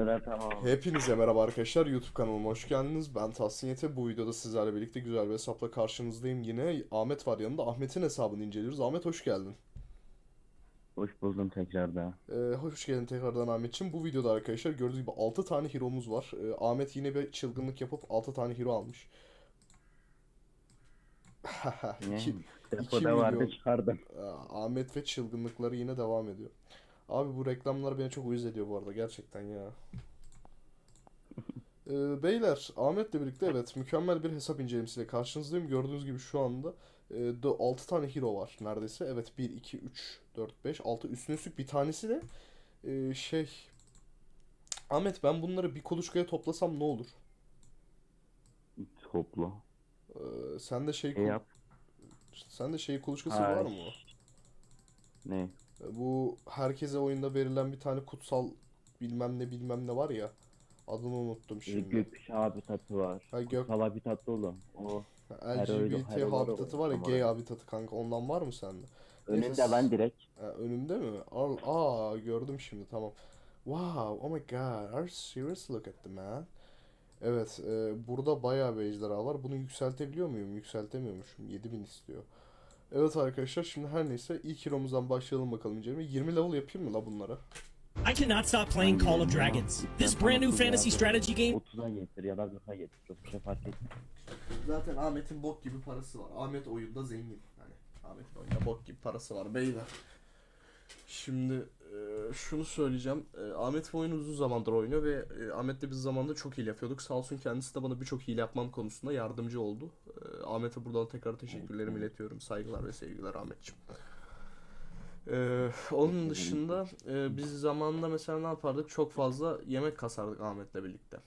Evet tamam. Hepinize merhaba arkadaşlar. YouTube kanalıma hoş geldiniz. Ben Tahsin Yete. Bu videoda sizlerle birlikte güzel bir hesapla karşınızdayım. Yine Ahmet var yanında. Ahmet'in hesabını inceliyoruz. Ahmet hoş geldin. Hoş buldum tekrardan. Ee, hoş geldin tekrardan Ahmet'ciğim. Bu videoda arkadaşlar gördüğünüz gibi 6 tane hero'muz var. Ee, Ahmet yine bir çılgınlık yapıp 6 tane hero almış. Ne? İki- Depoda vardı milyon. çıkardım. Aa, Ahmet ve çılgınlıkları yine devam ediyor. Abi bu reklamlar beni çok uyuz ediyor bu arada gerçekten ya. Ee, beyler Ahmet'le birlikte evet mükemmel bir hesap incelemesiyle karşınızdayım. Gördüğünüz gibi şu anda e, 6 tane hero var neredeyse. Evet 1, 2, 3, 4, 5, 6 üstüne üstlük bir tanesi de e, şey Ahmet ben bunları bir kuluçkaya toplasam ne olur? Topla. Ee, sen de şey E yap. sen de şey kuluçkası Ay. var mı? Ne? Bu herkese oyunda verilen bir tane kutsal bilmem ne bilmem ne var ya. Adını unuttum Şimdi. Gökkuşağı habitatı var. Ha, gök Kutsal habitatı oğlum. O LGBT her habitatı var ya var. gay habitatı kanka ondan var mı sende? önünde Neyse, lan direkt. Ha, önümde mi? Al, aa gördüm şimdi tamam. Wow, oh my god, are you serious? Look at the man. Evet, e, burada bayağı bir ejderha var. Bunu yükseltebiliyor muyum? Yükseltemiyormuşum. 7000 istiyor. Evet arkadaşlar şimdi her neyse ilk hero'muzdan başlayalım bakalım inceleme. 20 level yapayım mı la bunlara? I cannot stop playing Call of Dragons. This brand new fantasy strategy game 30'a getir ya da 40'a getir. Çok bir şey fark etmez. Zaten Ahmet'in bok gibi parası var. Ahmet oyunda zengin. Hani Ahmet'in oyunda bok gibi parası var beyler. Şimdi e, şunu söyleyeceğim. E, Ahmet bu oyunu uzun zamandır oynuyor ve e, Ahmet'le biz zamanında çok hile yapıyorduk. Sağ olsun kendisi de bana birçok hile yapmam konusunda yardımcı oldu. E, Ahmet'e buradan tekrar teşekkürlerimi iletiyorum. Saygılar ve sevgiler Ahmetciğim. E, onun dışında e, biz zamanında mesela ne yapardık? Çok fazla yemek kasardık Ahmet'le birlikte.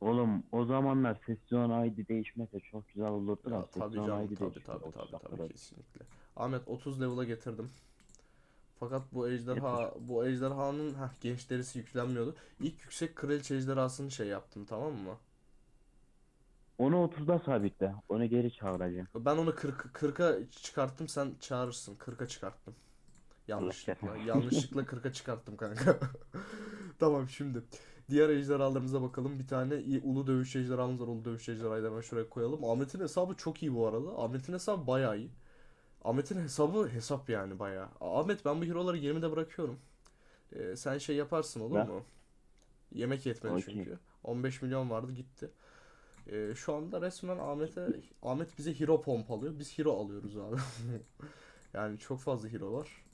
Oğlum o zamanlar sesyon ID değişmese çok güzel olurdu Ya, tabii canım tabii tabii 30 tabii tabii kesinlikle. Ahmet 30 level'a getirdim. Fakat bu ejderha bu ejderhanın heh, genç derisi yüklenmiyordu. İlk yüksek kraliçe ejderhasını şey yaptım tamam mı? Onu 30'da sabitle. Onu geri çağıracağım. Ben onu 40 40'a çıkarttım sen çağırırsın. 40'a çıkarttım. Yanlışlıkla. Yanlışlıkla 40'a çıkarttım kanka. Tamam şimdi. Diğer ejderhalarımıza bakalım. Bir tane iyi- ulu dövüş ejderhamız var. Ulu dövüş ejderhayı da hemen şuraya koyalım. Ahmet'in hesabı çok iyi bu arada. Ahmet'in hesabı bayağı iyi. Ahmet'in hesabı hesap yani bayağı. Ahmet ben bu hero'ları 20'de bırakıyorum. Ee, sen şey yaparsın olur Ben- mu? Yemek yetmedi Okey. çünkü. 15 milyon vardı gitti. Ee, şu anda resmen Ahmet'e Ahmet bize hero pompalıyor. Biz hero alıyoruz abi. yani çok fazla hero var.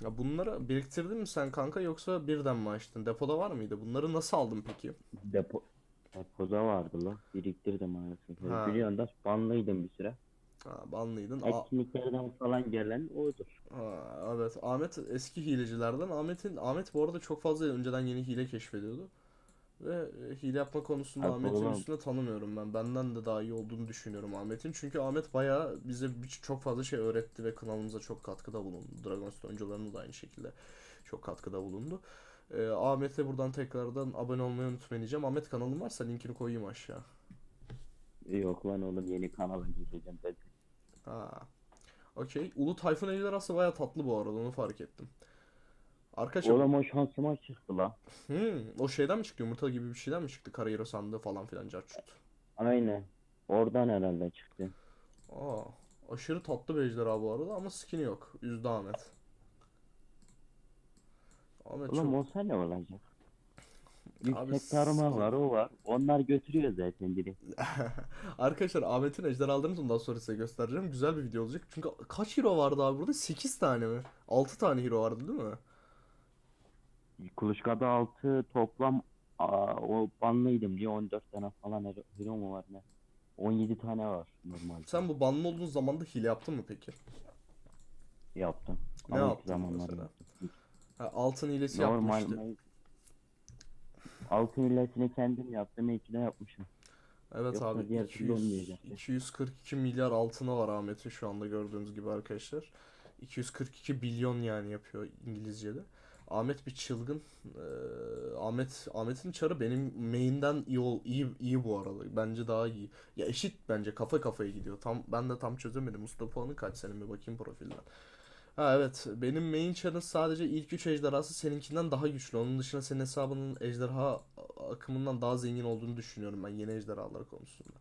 Ya bunları biriktirdin mi sen kanka yoksa birden mi açtın? Depoda var mıydı? Bunları nasıl aldın peki? Depo depoda vardı la. Biriktirdim anasını. Ha. Biliyorsun da banlıydım bir süre. Ha, banlıydın. Etkinliklerden falan gelen odur. Ha, evet Ahmet eski hilecilerden. Ahmet'in Ahmet bu arada çok fazla önceden yeni hile keşfediyordu. Ve e, hile yapma konusunda Abi Ahmet'in oğlum. üstüne tanımıyorum ben. Benden de daha iyi olduğunu düşünüyorum Ahmet'in. Çünkü Ahmet bayağı bize çok fazla şey öğretti ve kanalımıza çok katkıda bulundu. Dragonstone oyuncularına da aynı şekilde çok katkıda bulundu. Ee, Ahmet'e buradan tekrardan abone olmayı unutmayın diyeceğim. Ahmet kanalın varsa linkini koyayım aşağı. Yok lan oğlum yeni kanala gireceğim ben. Ha. Okey. Ulu Tayfun ejderhası bayağı tatlı bu arada onu fark ettim. Arkadaşlar Oğlum o şansıma çıktı la. Hmm, o şeyden mi çıktı? Yumurta gibi bir şeyden mi çıktı? Karayero sandığı falan filan carçut. Aynen. Oradan herhalde çıktı. Aa, aşırı tatlı bir ejderha bu arada ama skin'i yok. Üzdü Ahmet. Ahmet Oğlum çok... olsa ne olacak? Abi Yüksek tarıma var o var. Onlar götürüyor zaten direkt. Arkadaşlar Ahmet'in ejderhalarını ondan sonra size göstereceğim. Güzel bir video olacak. Çünkü kaç hero vardı abi burada? 8 tane mi? 6 tane hero vardı değil mi? Kuluçkada 6 toplam aa, o banlıydım diye 14 tane falan hero, hero mu var ne? 17 tane var normal. Sen bu banlı olduğun zamanda hile yaptın mı peki? Yaptım. Ne Ama ilk yaptın mesela? Ha, altın hilesi Normal. yapmıştı. Altın millesini kendim yaptım. İyi ki de yapmışım. Evet Yoksa abi diğer türlü 200, olmayacak. 242 milyar altına var Ahmet'in şu anda gördüğünüz gibi arkadaşlar. 242 bilyon yani yapıyor İngilizce'de. Ahmet bir çılgın. Ee, Ahmet Ahmet'in çarı benim main'den iyi, ol- iyi iyi bu arada. Bence daha iyi. Ya eşit bence kafa kafaya gidiyor. Tam ben de tam çözemedim. Mustafa puanı kaç senin bir bakayım profilden. Ha evet benim main char'ın sadece ilk 3 ejderhası seninkinden daha güçlü. Onun dışında senin hesabının ejderha akımından daha zengin olduğunu düşünüyorum ben yeni ejderhalar konusunda.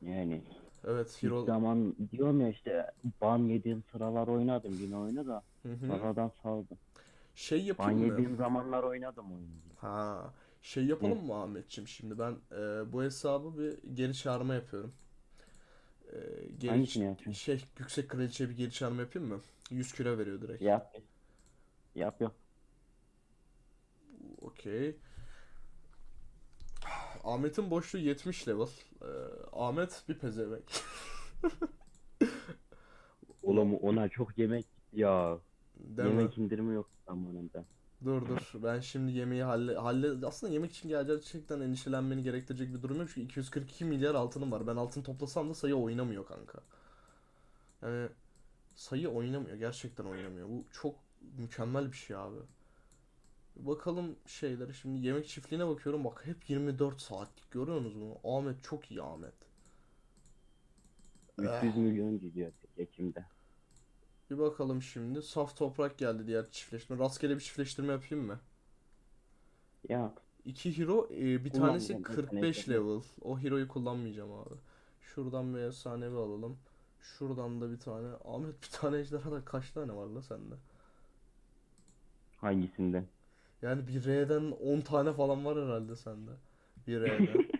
Yani Evet ilk hero... zaman diyorum ya işte ban yediğim sıralar oynadım yine oyunu da Hı hı. sonradan saldım. Şey Ban yapayım mı? yediğim zamanlar oynadım oyunu. Ha, şey yapalım mı Ahmetçim? Şimdi ben e, bu hesabı bir geri çağırma yapıyorum. E, geri Hangisini yapıyorsun? şey yüksek kraliçeye bir geri çağırma yapayım mı? 100 küre veriyor direkt. Yap. Yap yap. Okey. Ahmet'in boşluğu 70 level. E, Ahmet bir pezevenk. Oğlum ona çok yemek ya. Değil mi? yemek indirimi yok zamanında. Dur dur. Ben şimdi yemeği halle halle aslında yemek için gerçekten endişelenmeni gerektirecek bir durum yok çünkü 242 milyar altınım var. Ben altın toplasam da sayı oynamıyor kanka. Yani sayı oynamıyor. Gerçekten oynamıyor. Bu çok mükemmel bir şey abi. Bakalım şeyleri şimdi yemek çiftliğine bakıyorum bak hep 24 saatlik görüyorsunuz mu? Ahmet çok iyi Ahmet. 300 milyon gidiyor Ekim'de. Bir bakalım şimdi. Saf toprak geldi diğer çiftleştirme. Rastgele bir çiftleştirme yapayım mı? Ya İki hero e, bir tanesi yani, bir 45 tane level. O hero'yu kullanmayacağım abi. Şuradan bir efsanevi alalım. Şuradan da bir tane. Ahmet bir tane ejderha da kaç tane var la sende? hangisinden? Yani bir R'den 10 tane falan var herhalde sende. Bir R'den.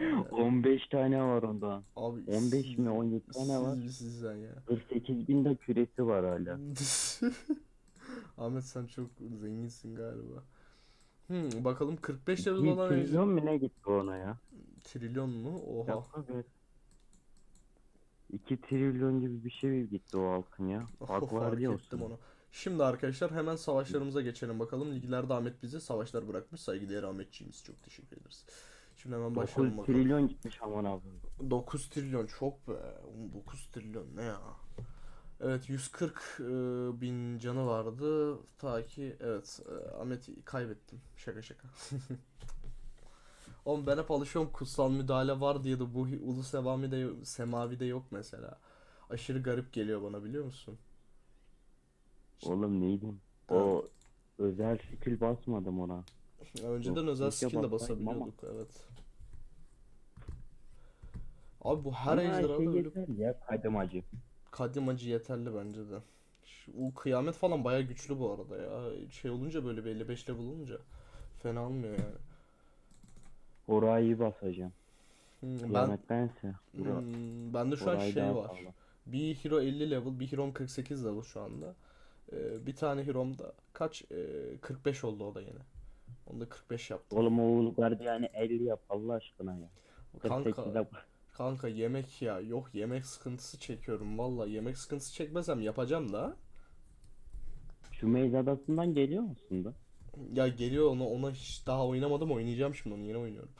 Yani 15 tane var onda. abi 15 siz- mi 17 tane var. siz misiniz sen ya? 48 bin de küresi var hala. Ahmet sen çok zenginsin galiba. Hmm, bakalım 45 level 2 olan ejderha. trilyon mu ne gitti ona ya? Trilyon mu? Oha. Yapma be. 2 trilyon gibi bir şey gitti o altın ya. Bak var Fark diyor ettim onu. Şimdi arkadaşlar hemen savaşlarımıza geçelim bakalım. Liglerde Ahmet bize savaşlar bırakmış. Saygıdeğer Ahmetçiğimiz çok teşekkür ederiz. Şimdi hemen 9 başlayalım bakalım. trilyon gitmiş aman abi. 9 trilyon çok be. Oğlum 9 trilyon ne ya? Evet 140 e, bin canı vardı. Ta ki evet e, Ahmet'i kaybettim. Şaka şaka. Oğlum ben hep alışıyorum kutsal müdahale var diye de bu ulu sevami de semavi de yok mesela. Aşırı garip geliyor bana biliyor musun? Oğlum neydim? O özel skill basmadım ona. Önceden özel skill de basabiliyorduk evet. Abi bu her Ama ejderha şey yeter ya kadim acı. kadim acı yeterli bence de. Şu, o kıyamet falan baya güçlü bu arada ya. Şey olunca böyle bir 55 level olunca fena olmuyor yani. Orayı basacağım. Hmm, ben Kıyamettense. Bura, hmm, bende şu an şey var. sağlam. Bir hero 50 level, bir hero'm 48 level şu anda. Ee, bir tane hero'm da kaç? Ee, 45 oldu o da yine. Onu da 45 yaptım. Oğlum o Guardian'ı 50 yap Allah aşkına ya. Kanka 48'e Kanka yemek ya yok yemek sıkıntısı çekiyorum valla yemek sıkıntısı çekmesem yapacağım da Şu Meyz Adası'ndan geliyor musun da? ya geliyor ona ona hiç daha oynamadım oynayacağım şimdi onu yeni oynuyorum.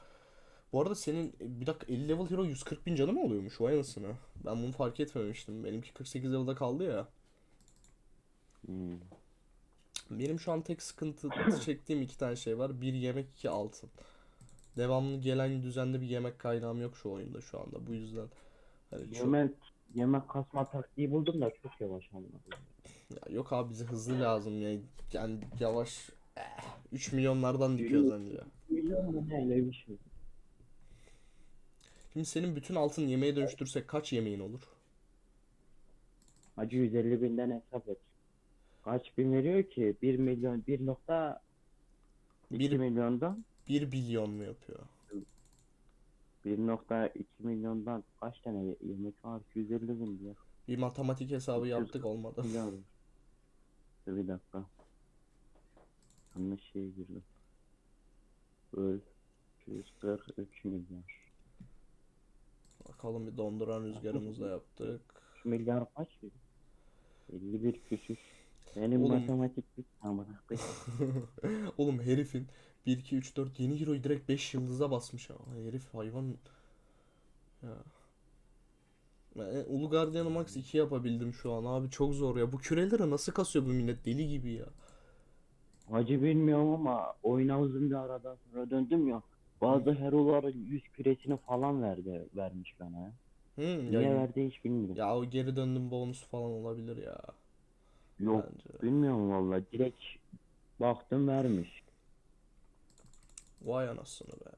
Bu arada senin bir dakika 50 level hero 140 bin canı mı oluyormuş vay anasını. Ben bunu fark etmemiştim benimki 48 level'da kaldı ya. Hmm. Benim şu an tek sıkıntı çektiğim iki tane şey var. Bir yemek iki altın. Devamlı gelen düzenli bir yemek kaynağım yok şu oyunda şu anda bu yüzden. Hani çok... Yemek, yemek kasma taktiği buldum da çok yavaş koyayım. Ya yok abi bize hızlı lazım ya. Yani yavaş eh, 3 milyonlardan dikiyoruz anca. Milyon mu ne öyle bir şey. Şimdi senin bütün altın yemeğe dönüştürsek kaç yemeğin olur? Hacı 150 binden hesap et. Kaç bin veriyor ki? 1 milyon, 1 nokta Bir- 2 milyondan 1 bilyon mu yapıyor? 1.2 milyondan kaç tane ye- yemek var? 250 bin diyor. Bir matematik hesabı 240 yaptık olmadı. Milyon. Dur bir dakika. Yanlış şeye girdim. Öl. 243 milyon. Bakalım bir donduran rüzgarımızla yaptık. 3 milyar kaç bir? 51 küsür. Benim Oğlum. matematik bitti amına koyayım. Oğlum herifin 1 2 3 4 yeni hero'yu direkt 5 yıldıza basmış ha. Herif hayvan ya. Ben Ulu Guardian'ı max 2 yapabildim şu an abi çok zor ya. Bu küreleri nasıl kasıyor bu millet deli gibi ya. Hacı bilmiyorum ama oyuna uzun bir aradan sonra döndüm ya. Bazı hero'ların 100 küresini falan verdi vermiş bana. Hmm, Niye verdi hiç bilmiyorum. ya o geri döndüm bonus falan olabilir ya. Yok Bence. bilmiyorum valla. Direkt baktım vermiş. Vay anasını be.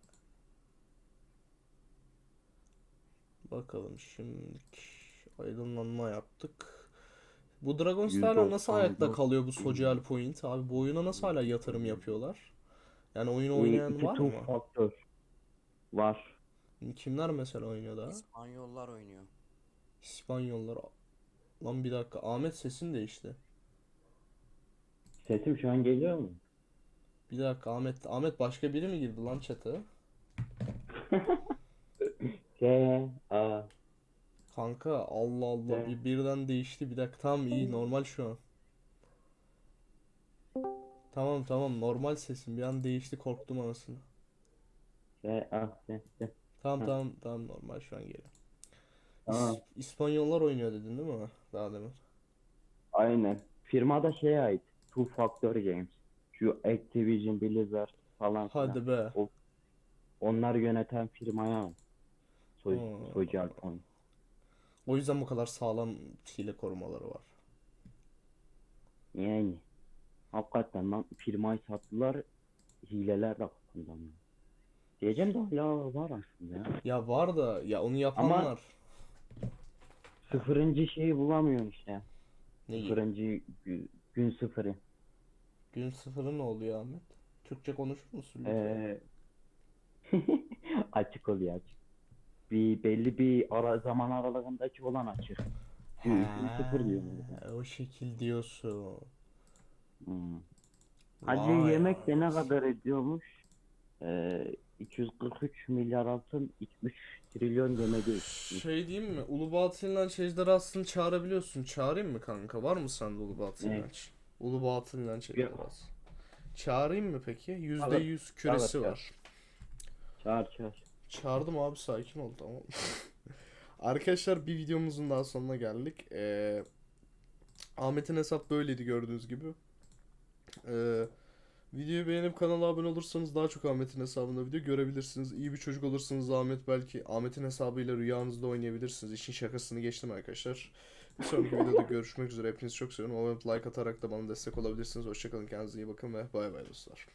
Bakalım şimdi aydınlanma yaptık. Bu Dragon Star'lar nasıl 194. ayakta kalıyor bu social point abi? Bu oyuna nasıl hala yatırım yapıyorlar? Yani oyunu oynayan var mı? faktör var. Kimler mesela oynuyor daha? İspanyollar oynuyor. İspanyollar. Lan bir dakika. Ahmet sesin değişti. Sesim şu an geliyor mu? Bir dakika Ahmet Ahmet başka biri mi girdi lan chat'e? K A Kanka Allah Allah Evet. bir birden değişti. Bir dakika tamam iyi normal şu an. Tamam tamam normal sesin bir an değişti korktum anasını. K A S S. Tamam Hı. tamam tamam normal şu an geliyor. İs- Tamam. İspanyollar oynuyor dedin değil mi? Daha demin. Aynen. Firma da şeye ait. Two Factor Games. Şu Activision, Blizzard falan filan. Hadi be. Onlar yöneten firmaya. Soy, Oo. Social Point. O yüzden bu kadar sağlam hile korumaları var. Yani. Hakikaten lan firmayı sattılar. Hileler de kullanıyor. Diyeceğim de hala var aslında ya. Ya var da ya onu yapanlar. Sıfırıncı şeyi bulamıyorsun işte. Neyi? Sıfırıncı gü- gün sıfırı. Gün sıfırı ne oluyor Ahmet? Türkçe konuşur musun lütfen? Ee, açık oluyor açık. Bir belli bir ara zaman aralığındaki olan açık. Gün, gün sıfır diyorum. He, o şekil diyorsun. Hmm. Hacı Vay yemek de ne kadar ediyormuş? Ee, 243 milyar altın, 3 trilyon yemek ediyor. Şey diyeyim mi? Ulubatı İnanç ejderhasını çağırabiliyorsun. Çağırayım mı kanka? Var mı sende Ulubatı Ne? İnanç? Ulubatı İnanç ejderhası. Çağırayım mı peki? %100 Çağır, küresi çağır. var. Çağır çağır. Çağırdım abi sakin ol tamam. Arkadaşlar bir videomuzun daha sonuna geldik. Ee, Ahmet'in hesap böyleydi gördüğünüz gibi. Ee, videoyu beğenip kanala abone olursanız daha çok Ahmet'in hesabında video görebilirsiniz. İyi bir çocuk olursanız Ahmet belki Ahmet'in hesabıyla rüyanızda oynayabilirsiniz. İşin şakasını geçtim arkadaşlar. Bir sonraki videoda görüşmek üzere. Hepinizi çok seviyorum. Olup like atarak da bana destek olabilirsiniz. Hoşçakalın kendinize iyi bakın ve bay bay dostlar.